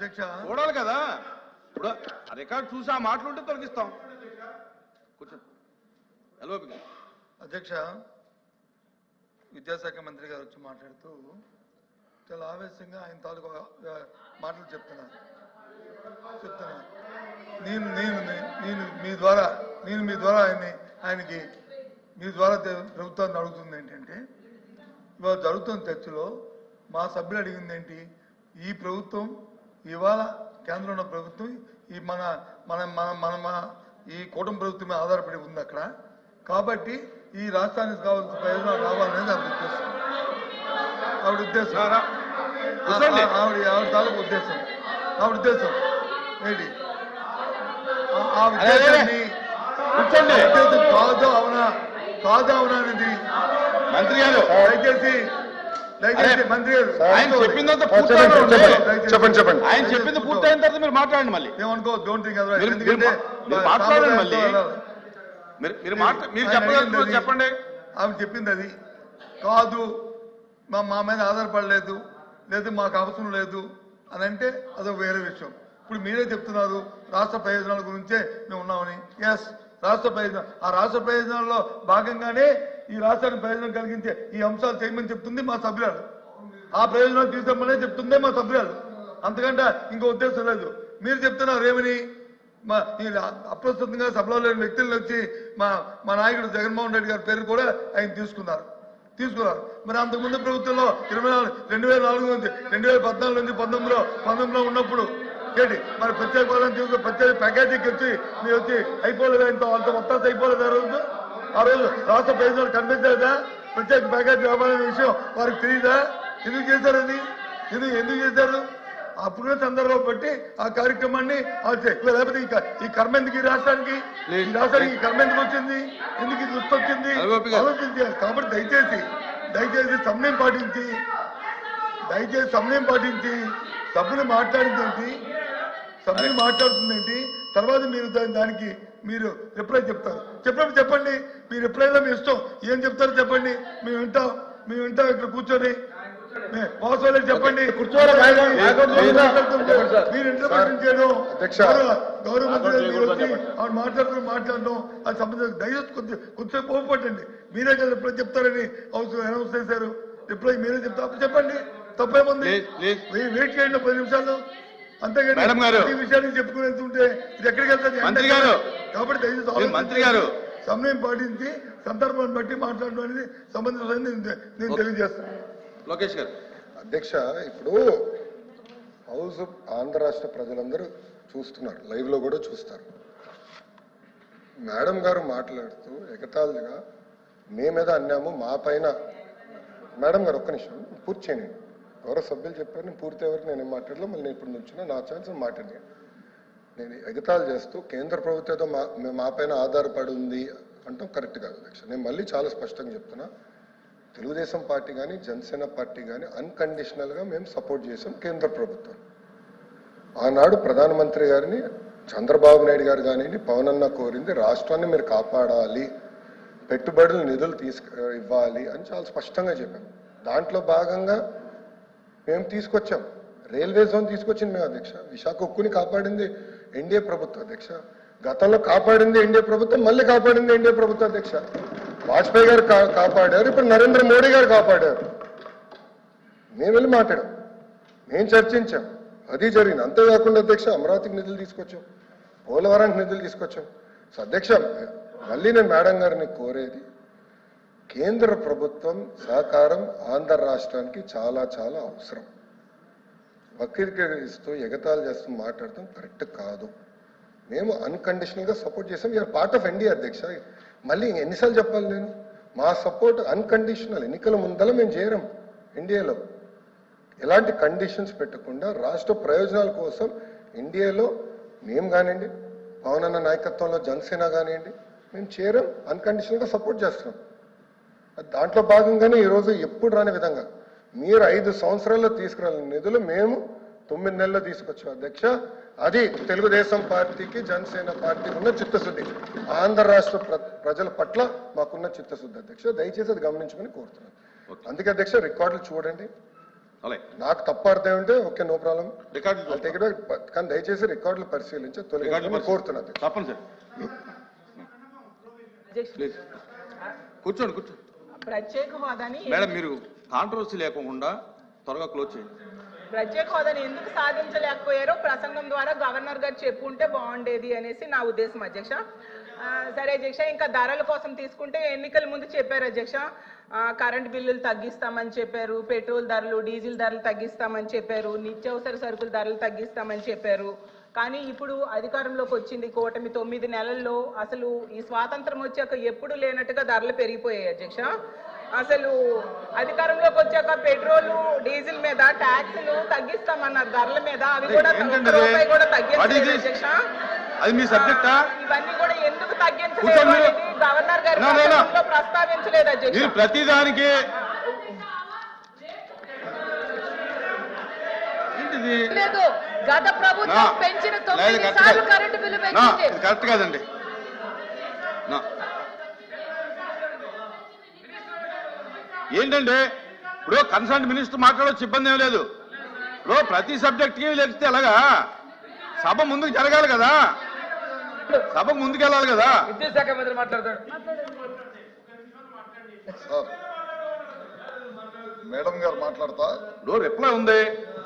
అధ్యక్ష. చూడాలి కదా. ఇప్పుడు రికార్డ్ చూసి ఆ మాటలుంటే తొలగిస్తాం. కూర్చో. అధ్యక్ష విద్యాశాఖ మంత్రి గారు వచ్చి మాట్లాడుతూ చాలా ఆవేశంగా ఆయన తాలూకు మాటలు చెప్తున్నారు. చెప్తున్నారు. నేను నేను నేను మీ ద్వారా నేను మీ ద్వారా ఆయన్ని ఆయనకి మీ ద్వారా ప్రభుత్వాన్ని అడుగుతుంది ఏంటంటే ఇవాళ జరుగుతున్న చర్చలో మా సభ్యులు అడిగింది ఏంటి? ఈ ప్రభుత్వం ఇవాళ కేంద్రంలో ప్రభుత్వం ఈ మన మన మన మన మన ఈ కూటమి ప్రభుత్వం మీద ఆధారపడి ఉంది అక్కడ. కాబట్టి ఈ రాష్ట్రానికి కావాల్సిన ప్రయోజనాలు రావాలనేది ఆవిడ ఉద్దేశం. ఆవిడ ఉద్దేశం. ఆవిడ ఆవిడ తాలూకు ఉద్దేశం. ఆవిడ ఉద్దేశం. ఏంటి? ఆ-. ఉద్దేశాన్ని ఉద్దేశం కాదు అవునా కాదు అవునా అనేది మంత్రి గారు. దయచేసి ఆయన చెప్పిందంతా చెప్పండి, పూర్తయిన చెప్పండి, చెప్పండి చెప్పండి ఆయన చెప్పింది పూర్తయిన తర్వాత మీరు మాట్లాడండి మళ్ళీ. ఏమనుకో డోంట్ థింక్ మీరు- ఎందుకంటే మీరు- మీరు మాట్లాడండి మళ్ళీ. మీరు చెప్పగలుగుతున్నారు చెప్పండి. ఆమె చెప్పింది అది. కాదు మా మా మీద ఆధారపడలేదు లేదు మాకు అవసరం లేదు అని అంటే అదొక వేరే విషయం. ఇప్పుడు మీరే చెప్తున్నారు రాష్ట్ర ప్రయోజనాల గురించే మేము ఉన్నామని. ఎస్ రాష్ట్ర ప్రయోజనం ఆ రాష్ట్ర ప్రయోజనాల్లో భాగంగానే ఈ రాష్ట్రానికి ప్రయోజనం కలిగించే ఈ అంశాలు చేయమని చెప్తుంది మా సభ్యురాలు. ఆ ప్రయోజనాలు తీసుకోమనే చెప్తుందే మా సభ్యురాలు. అంతకంటే ఇంకో ఉద్దేశం లేదు. మీరు చెప్తున్నారు ఏమని? మా అప్రస్తుతంగా సభలో లేని వ్యక్తులను వచ్చి మా మా నాయకుడు జగన్మోహన్ రెడ్డి గారి పేరు కూడా ఆయన తీసుకున్నారు. తీసుకున్నారు. మరి అంతకుముందు ప్రభుత్వంలో ఇరవై నాలుగు రెండు వేల నాలుగు నుంచి రెండు వేల పద్నాలుగు నుంచి పంతొమ్మిదిలో పంతొమ్మిదిలో ఉన్నప్పుడు ఏంటి? మరి ప్రత్యేక ప్రత్యేక ప్యాకేజీకి వచ్చి మీరు వచ్చి అయిపోలేదు ఆయనతో అంత మొత్తం అయిపోలేదు ఆ రోజు రాష్ట్ర ప్రయోజనాలు కనిపించలేదా? ప్రత్యేక ప్యాకేజీ వ్యాపారం విషయం వారికి తెలియదా ఎందుకు చేశారని ఎందుకు ఎందుకు చేశారు? అప్పుడున్న సందర్భం బట్టి ఆ కార్యక్రమాన్ని లేకపోతే ఈ కర్మ ఎందుకు ఈ రాష్ట్రానికి? ఈ రాష్ట్రానికి ఈ కర్మ ఎందుకు వచ్చింది? ఎందుకు ఇది దృష్టి వచ్చింది. ఆలోచించాలి కాబట్టి దయచేసి దయచేసి సమయం పాటించి దయచేసి సమయం పాటించి సభ్యులు మాట్లాడింది ఏంటి సభ్యులు మాట్లాడుతుంది ఏంటి తర్వాత మీరు దానికి మీరు రిప్లై చెప్తారు. చెప్పినప్పుడు చెప్పండి. మీరు రిప్లైలో మీ ఇష్టం ఏం చెప్తారో చెప్పండి. మేము వింటాం. మేము వింటాం. ఇక్కడ కూర్చొని. వాస్తవాలు చెప్పండి. మీరు ఇంటర్ప్రిటేషన్ చేయడం. గౌరవ మంత్రి వచ్చి ఆవిడ మాట్లాడడం అది సంబంధించిన దయచేసి కొద్ది కొద్దిసేపు ఓపట్టండి మీరే కదా రిప్లై చెప్తారని అవసరం అనౌన్స్ చేశారు. రిప్లై మీరే అప్పుడు చెప్పండి. తప్పేముంది? వెయిట్ చేయండి పది నిమిషాలు. అంతేగాని గారు. ఈ విషయాన్ని చెప్పుకుని వెళ్తుంటే ఇది ఎక్కడికి గారు. కాబట్టి దయచేసి. మంత్రి గారు. సమయం పాటించి సందర్భాన్ని బట్టి మాట్లాడడం అనేది సంబంధించిన నేను నేను తెలియజేస్తాను లోకేష్ గారు. అధ్యక్ష ఇప్పుడు హౌస్ ఆంధ్ర రాష్ట్ర ప్రజలందరూ చూస్తున్నారు. లైవ్లో కూడా చూస్తారు. మేడం గారు మాట్లాడుతూ ఎగతాళిగా మేమేదో అన్నాము మా పైన. మేడం గారు ఒక్క నిమిషం పూర్తి చేయండి. గౌరవ సభ్యులు చెప్పారు నేను పూర్తి వరకు నేను ఏం మాట్లాడలో మళ్ళీ నేను ఇప్పుడు నుంచున్నా నా ఛాన్స్ మాట్లాడి నేను ఎగతాళి చేస్తూ కేంద్ర ప్రభుత్వంతో మా మాపైన మా పైన ఆధారపడి ఉంది అంటాం కరెక్ట్ కాదు అధ్యక్ష నేను మళ్ళీ చాలా స్పష్టంగా చెప్తున్నా. తెలుగుదేశం పార్టీ కానీ జనసేన పార్టీ కానీ అన్కండిషనల్గా మేము సపోర్ట్ చేసాం కేంద్ర ప్రభుత్వం. ఆనాడు ప్రధానమంత్రి గారిని చంద్రబాబు నాయుడు గారు కానివ్వండి పవన్ అన్న కోరింది రాష్ట్రాన్ని మీరు కాపాడాలి పెట్టుబడులు నిధులు తీసుకు ఇవ్వాలి అని చాలా స్పష్టంగా చెప్పాం దాంట్లో భాగంగా మేము తీసుకొచ్చాం. రైల్వే జోన్ తీసుకొచ్చింది మేము అధ్యక్ష. విశాఖ ఉక్కుని కాపాడింది. ఎన్డీఏ ప్రభుత్వం అధ్యక్ష. గతంలో కాపాడింది ఎన్డీఏ ప్రభుత్వం మళ్ళీ కాపాడింది ఎన్డీఏ ప్రభుత్వం అధ్యక్ష. వాజ్పేయి గారు కా- కాపాడారు ఇప్పుడు నరేంద్ర మోడీ గారు కాపాడారు. మేము వెళ్ళి మాట్లాడాం. మేము చర్చించాం. అది జరిగింది. అంతేకాకుండా అధ్యక్ష అమరావతికి నిధులు తీసుకొచ్చాం. పోలవరానికి నిధులు తీసుకొచ్చాం. సో అధ్యక్ష మళ్ళీ నేను మేడం గారిని కోరేది కేంద్ర ప్రభుత్వం సహకారం ఆంధ్ర రాష్ట్రానికి చాలా చాలా అవసరం. వక్రీకరిస్తూ ఎగతాళి చేస్తూ మాట్లాడటం కరెక్ట్ కాదు. మేము అన్కండిషనల్గా సపోర్ట్ చేసాం. You are part of NDA అధ్యక్ష. మళ్ళీ ఎన్నిసార్లు చెప్పాలి నేను? మా సపోర్ట్ అన్కండిషనల్ ఎన్నికల ముందల మేము చేరం ఎన్డీఏలో ఎలాంటి కండిషన్స్ పెట్టకుండా రాష్ట్ర ప్రయోజనాల కోసం ఎన్డీఏలో మేము కానివ్వండి పవన్ అన్న నాయకత్వంలో జనసేన కానివ్వండి మేము చేరం అన్కండిషనల్గా సపోర్ట్ చేస్తున్నాం. దాంట్లో భాగంగానే ఈరోజు ఎప్పుడు రాని విధంగా మీరు ఐదు సంవత్సరాల్లో తీసుకురాలని నిధులు మేము తొమ్మిది నెలల్లో తీసుకొచ్చాం అధ్యక్ష. అది తెలుగుదేశం పార్టీకి జనసేన పార్టీకి ఉన్న చిత్తశుద్ధి. ఆంధ్ర రాష్ట్ర ప్ర- ప్రజల పట్ల మాకున్న చిత్తశుద్ధి అధ్యక్ష. దయచేసి అది గమనించమని కోరుతున్నాను. అందుకే అధ్యక్ష రికార్డులు చూడండి. నాకు తప్పు అర్థం ఉంటే ఓకే నో ప్రాబ్లం. రికార్డు కానీ దయచేసి రికార్డులు పరిశీలించి తొలగించమని రికార్డులు కోరుతున్నా అధ్యక్ష. తప్పని సార్. అధ్యక్ష ప్లీజ్. కూర్చోండి కూర్చోండి. ప్రత్యేక హోదాని మేడం మీరు కాంట్రవర్సీ లేకుండా త్వరగా క్లోజ్ చేయండి. ప్రత్యేక హోదాని ఎందుకు సాధించలేకపోయారో ప్రసంగం ద్వారా గవర్నర్ గారు చెప్పుంటే బాగుండేది అనేసి నా ఉద్దేశం అధ్యక్ష. సరే అధ్యక్ష ఇంకా ధరల కోసం తీసుకుంటే ఎన్నికల ముందు చెప్పారు అధ్యక్ష. కరెంట్ బిల్లులు తగ్గిస్తామని చెప్పారు పెట్రోల్ ధరలు డీజిల్ ధరలు తగ్గిస్తామని చెప్పారు నిత్యావసర సరుకుల ధరలు తగ్గిస్తామని చెప్పారు. కానీ ఇప్పుడు అధికారంలోకి వచ్చింది కూటమి తొమ్మిది నెలల్లో. అసలు ఈ స్వాతంత్రం వచ్చాక ఎప్పుడు లేనట్టుగా ధరలు పెరిగిపోయాయి అధ్యక్ష. అసలు అధికారంలోకి వచ్చాక పెట్రోల్ డీజిల్ మీద ట్యాక్సులు తగ్గిస్తామన్నారు ధరల మీద. అవి కూడా రూపాయి కూడా అది? అధ్యక్ష. మీ సబ్జెక్టా ఇవన్నీ కూడా ఎందుకు తగ్గించలేదు గవర్నర్ గారి ప్రస్తావించలేదు అధ్యక్ష. ప్రతిదానికి లేదు. గత ప్రభుత్వం పెంచిన తొమ్మిది సార్లు. కరెంటు బిల్లు పెంచింది. కరెక్ట్ కాదండి. ఏంటంటే ఇప్పుడు కన్సర్న్ మినిస్టర్ మాట్లాడవచ్చు ఇబ్బంది ఏం లేదు. ఇప్పుడు ప్రతి సబ్జెక్ట్కి లేకపోతే ఎలాగా? సభ ముందుకు జరగాలి కదా. సభ ముందుకు వెళ్ళాలి కదా. విద్యుత్ శాఖ మంత్రి మాట్లాడతాడు. సార్ మేడం గారు మాట్లాడతా? ఇప్పుడు రిప్లై ఉంది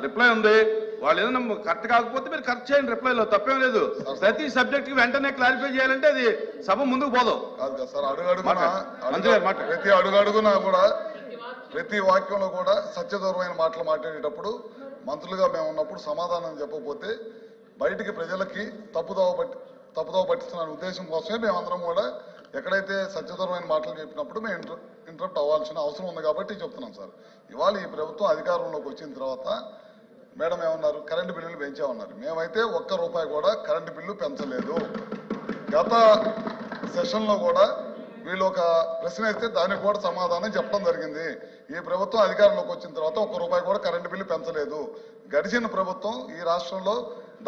రిప్లై ఉంది. వాళ్ళు ఏదైనా కరెక్ట్ కాకపోతే మీరు కరెక్ట్ చేయండి రిప్లైలో తప్పేం లేదు. ప్రతి సబ్జెక్ట్కి వెంటనే క్లారిఫై చేయాలంటే అది సభ ముందుకు పోదు. కాదు కదా సార్ అడుగు అడుగున. ప్రతి అడుగు అడుగునా కూడా? ప్రతి వాక్యంలో కూడా సత్యదూరమైన మాటలు మాట్లాడేటప్పుడు మంత్రులుగా మేము ఉన్నప్పుడు సమాధానం చెప్పకపోతే బయటికి ప్రజలకి తప్పుదోవ పట్టి తప్పుదోవ పట్టిస్తున్న ఉద్దేశం కోసమే మేమందరం కూడా ఎక్కడైతే సత్యదూరమైన మాటలు చెప్పినప్పుడు మేము ఇంటర్ ఇంటరప్ట్ అవ్వాల్సిన అవసరం ఉంది కాబట్టి చెప్తున్నాం సార్. ఇవాళ ఈ ప్రభుత్వం అధికారంలోకి వచ్చిన తర్వాత మేడం ఏమన్నారు? కరెంటు బిల్లులు పెంచామన్నారు. మేమైతే ఒక్క రూపాయి కూడా కరెంటు బిల్లు పెంచలేదు. గత సెషన్లో కూడా వీళ్ళు ఒక ప్రశ్న వేస్తే దానికి కూడా సమాధానం చెప్పడం జరిగింది. ఈ ప్రభుత్వం అధికారంలోకి వచ్చిన తర్వాత ఒక్క రూపాయి కూడా కరెంటు బిల్లు పెంచలేదు. గడిచిన ప్రభుత్వం ఈ రాష్ట్రంలో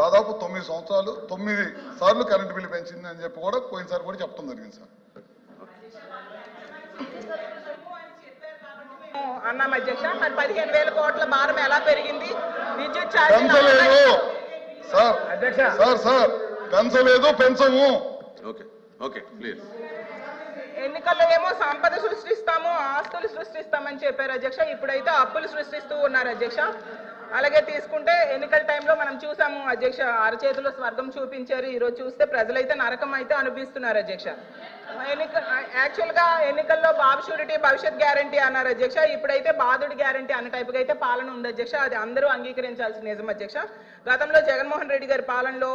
దాదాపు తొమ్మిది సంవత్సరాలు తొమ్మిది సార్లు కరెంటు బిల్లు పెంచింది అని చెప్పి కూడా పోయినసారి కూడా చెప్పడం జరిగింది సార్. అన్నాం అధ్యక్ష. మరి పదిహేను వేల కోట్ల భారం ఎలా పెరిగింది? విద్యుత్ ఛార్జీలు పెంచలేదు. సార్ అధ్యక్ష. సార్ సార్ పెంచలేదు పెంచము ఓకే ఓకే ప్లీజ్ ఎన్నికల్లో ఏమో సంపద సృష్టిస్తాము ఆస్తులు సృష్టిస్తామని చెప్పారు అధ్యక్ష. ఇప్పుడైతే అప్పులు సృష్టిస్తూ ఉన్నారు అధ్యక్ష. అలాగే తీసుకుంటే ఎన్నికల టైంలో మనం చూసాము అధ్యక్ష అరచేతిలో స్వర్గం చూపించారు. ఈ రోజు చూస్తే ప్రజలైతే నరకం అయితే అనిపిస్తున్నారు అధ్యక్ష. ఎన్నిక యాక్చువల్గా ఎన్నికల్లో బాబు షూరిటీ భవిష్యత్ గ్యారంటీ అన్నారు అధ్యక్ష. ఇప్పుడైతే బాధుడి గ్యారంటీ అన్న టైపుగా అయితే పాలన ఉంది అధ్యక్ష. అది అందరూ అంగీకరించాల్సిన నిజం అధ్యక్ష. గతంలో జగన్మోహన్ రెడ్డి గారి పాలనలో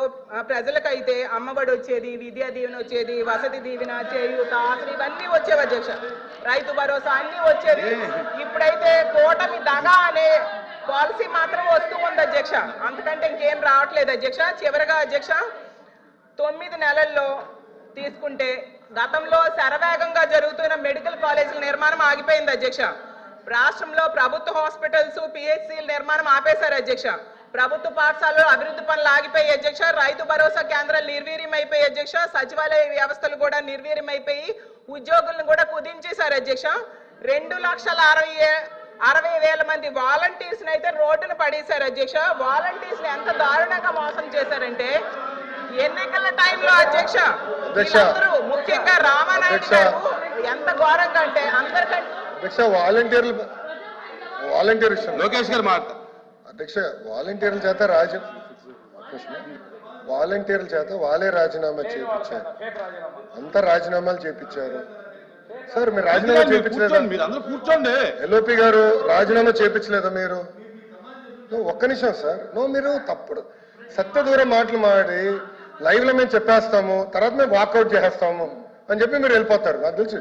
ప్రజలకైతే అమ్మఒడి వచ్చేది విద్యా దీవెన వచ్చేది వసతి దీవెన చేయూత అసలు ఇవన్నీ వచ్చేవి అధ్యక్ష. రైతు భరోసా అన్ని వచ్చేది. ఇప్పుడైతే కూటమి దగా అనే పాలసీ మాత్రం వస్తూ ఉంది అధ్యక్ష. అంతకంటే ఇంకేం రావట్లేదు అధ్యక్ష. చివరగా అధ్యక్ష తొమ్మిది నెలల్లో తీసుకుంటే గతంలో శరవేగంగా జరుగుతున్న మెడికల్ కాలేజీల నిర్మాణం ఆగిపోయింది అధ్యక్ష. రాష్ట్రంలో ప్రభుత్వ హాస్పిటల్స్ పిహెచ్సిల నిర్మాణం ఆపేశారు అధ్యక్ష. ప్రభుత్వ పాఠశాలలో అభివృద్ధి పనులు ఆగిపోయి అధ్యక్ష. రైతు భరోసా కేంద్రాలు నిర్వీర్యమైపోయి అయిపోయి అధ్యక్ష. సచివాలయ వ్యవస్థలు కూడా నిర్వీర్యమైపోయి ఉద్యోగులను కూడా కుదించేశారు అధ్యక్ష. రెండు లక్షల అరవై ఏ- అరవై వేల మంది వాలంటీర్స్ అయితే రోడ్డున పడేశారు అధ్యక్ష. వాలంటీర్స్ ఎంత దారుణంగా మోసం చేశారంటే ఎన్నికల టైంలో అధ్యక్ష ముఖ్యంగా రామానాయుడు. గారు ఎంత ఘోరంగా అంటే అందరికంటే అధ్యక్ష వాలంటీర్లు వాలంటీర్ విషయం లోకేష్ గారు మాట. అధ్యక్ష వాలంటీర్ల చేత రాజీ వాలంటీర్ల చేత వాళ్ళే రాజీనామా చేపించారు. అంతా రాజీనామాలు చేపించారు. సార్ మీరు రాజీనామా కూర్చోండి మీరు అందరూ కూర్చోండి. ఎల్ఓపి గారు రాజీనామా చేపించలేదా మీరు? ఒక్క నిమిషం సార్. నో మీరు తప్పుడు. సత్య దూరం మాటలు మాడి లైవ్లో మేము చెప్పేస్తాము తర్వాత మేము వాకౌట్ చేసేస్తాము అని చెప్పి మీరు వెళ్ళిపోతారు నాకు తెలుసు.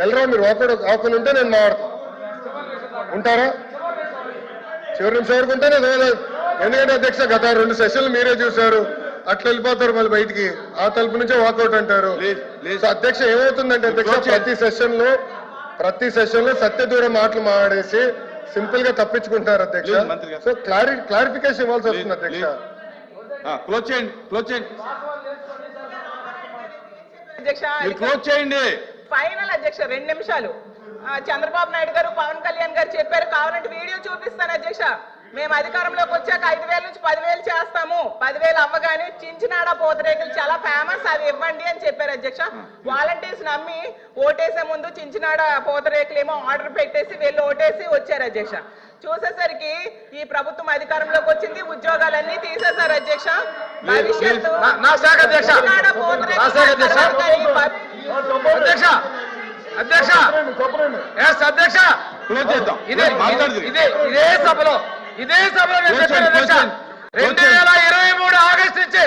వెళ్ళరా మీరు వాకౌట్ ఆకుని ఉంటే నేను మాట్లాడతాను ఉంటారా? చివరి నిమిషం వరకు ఉంటే నేను. ఎందుకంటే అధ్యక్ష గత రెండు సెషన్లు మీరే చూశారు. అట్లా వెళ్ళిపోతారు మళ్ళీ బయటికి. ఆ తలుపు నుంచే వాకౌట్ అంటారు. అధ్యక్ష ఏమవుతుందంటే అధ్యక్ష. ప్రతి సెషన్లో ప్రతి సెషన్లో సత్య దూరం మాటలు మాడేసి సింపుల్గా తప్పించుకుంటున్నారు అధ్యక్ష. సో క్లారి క్లారిఫికేషన్ ఇవ్వాల్సి వస్తుంది అధ్యక్ష. క్లోజ్ చేయండి క్లోజ్ చేయండి. క్లోజ్ చేయండి. ఫైనల్ అధ్యక్ష రెండు నిమిషాలు. చంద్రబాబు నాయుడు గారు పవన్ కళ్యాణ్ గారు చెప్పారు కావాలంటే వీడియో చూపిస్తాను అధ్యక్ష. మేము అధికారంలోకి వచ్చాక ఐదు వేల నుంచి పదివేలు చేస్తాము. పదివేలు అవ్వగానే చించినాడ పూతరేకులు చాలా ఫేమస్ అవి ఇవ్వండి అని చెప్పారు అధ్యక్ష. వాలంటీర్స్ నమ్మి ఓటేసే ముందు చించినాడ పూతరేకులు ఏమో ఆర్డర్ పెట్టేసి వెళ్ళి ఓటేసి వచ్చారు అధ్యక్ష. చూసేసరికి ఈ ప్రభుత్వం అధికారంలోకి వచ్చింది ఉద్యోగాలన్నీ తీసేశారు అధ్యక్ష. భవిష్యత్తు అధ్యక్ష. ఎస్ క్లోజ్ చేద్దాం. ఇదే ఇదే సభలో ఇదే సభలో రెండు. వేల ఇరవై మూడు ఆగస్టు నుంచి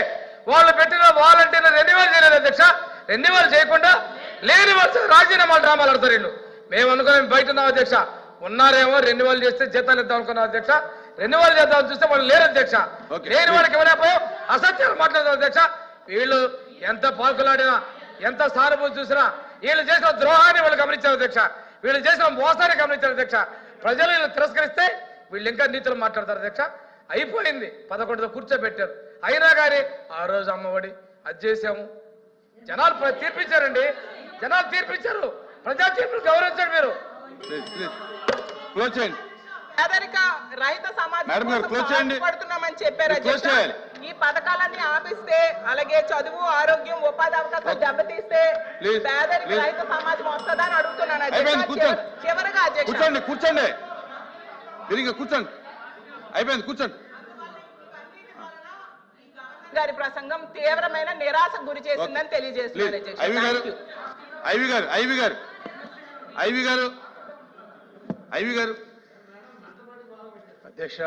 వాళ్ళు పెట్టిన వాలంటీర్లు రెన్యువల్ చేయలేదు అధ్యక్ష. రెన్యువల్ చేయకుండా లేని వాళ్ళు రాజీనామాలు డ్రామాలు ఆడతారు మేము అనుకున్నాం బయట ఉన్నాం అధ్యక్ష. ఉన్నారేమో రెన్యువల్ చేస్తే జీతాలు ఇద్దాం అనుకున్నాం అధ్యక్ష. రెన్యువల్ చేద్దాం చూస్తే వాళ్ళు లేరు అధ్యక్ష. లేని వాళ్ళకి ఇవ్వలేకపోయాం. అసత్యాలు మాట్లాడదాం అధ్యక్ష. వీళ్ళు ఎంత పాల్కులాడినా ఎంత సానుభూతి చూసినా వీళ్ళు చేసిన ద్రోహాన్ని వాళ్ళు గమనించారు అధ్యక్ష. వీళ్ళు చేసిన మోసాన్ని గమనించారు అధ్యక్ష. ప్రజలు వీళ్ళు తిరస్కరిస్తే వీళ్ళు ఇంకా నీతులు మాట్లాడతారు అధ్యక్ష. అయిపోయింది. పదకొండుతో కూర్చోబెట్టారు. అయినా కానీ ఆ రోజు అమ్మఒడి అది చేశాము. జనాలు తీర్పిచ్చారండి. జనాలు తీర్పిచ్చారు. ప్రజా తీర్పులు గౌరవించండి మీరు. పేదరిక రహిత సమాజం. పాటుపడుతున్నామని చెప్పారు. ఈ పథకాలన్నీ ఆపిస్తే అలాగే చదువు ఆరోగ్యం ఉపాధి అవకాశాలు దెబ్బతీస్తే పేదరిక. రహిత సమాజం వస్తుందని అడుగుతున్నాను కూర్చోండి. చివరిగా అధ్యక్ష. కూర్చోండి. కూర్చోండి తిరిగి కూర్చోండి. అయిపోయింది కూర్చోండి. గారి ప్రసంగం తీవ్రమైన నిరాశకు గురి చేసిందని తెలియజేస్తున్నారు. ఐవి గారు ఐవి గారు ఐవి గారు ఐవి గారు. అధ్యక్ష